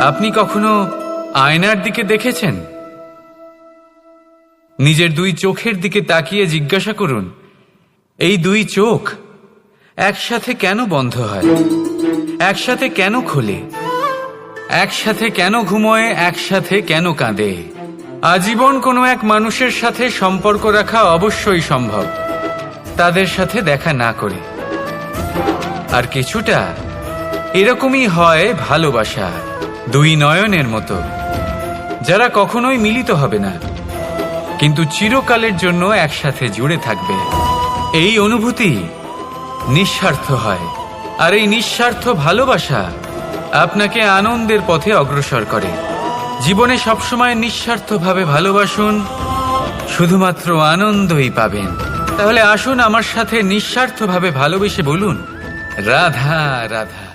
আপনি কখনো আয়নার দিকে দেখেছেন? নিজের দুই চোখের দিকে তাকিয়ে জিজ্ঞাসা করুন, এই দুই চোখ একসাথে কেন বন্ধ হয়? একসাথে কেন খোলে? একসাথে কেন ঘুমোয়? একসাথে কেন কাঁদে? আজীবন কোনো এক মানুষের সাথে সম্পর্ক রাখা অবশ্যই সম্ভব। তাদের সাথে দেখা না করে। আর কিছুটা এরকমই হয় ভালোবাসা। দুই নয়নের মতো। যারা কখনোই মিলিত হবে না, কিন্তু চিরকালের জন্য একসাথে জুড়ে থাকবে। এই অনুভূতি নিঃস্বার্থ হয়, আর এই নিঃস্বার্থ ভালোবাসা আপনাকে আনন্দের পথে অগ্রসর করে। জীবনে সবসময় নিঃস্বার্থভাবে ভালোবাসুন, শুধুমাত্র আনন্দই পাবেন। তাহলে আসুন আমার সাথে নিঃস্বার্থভাবে ভালোবেসে বলুন, রাধা রাধা।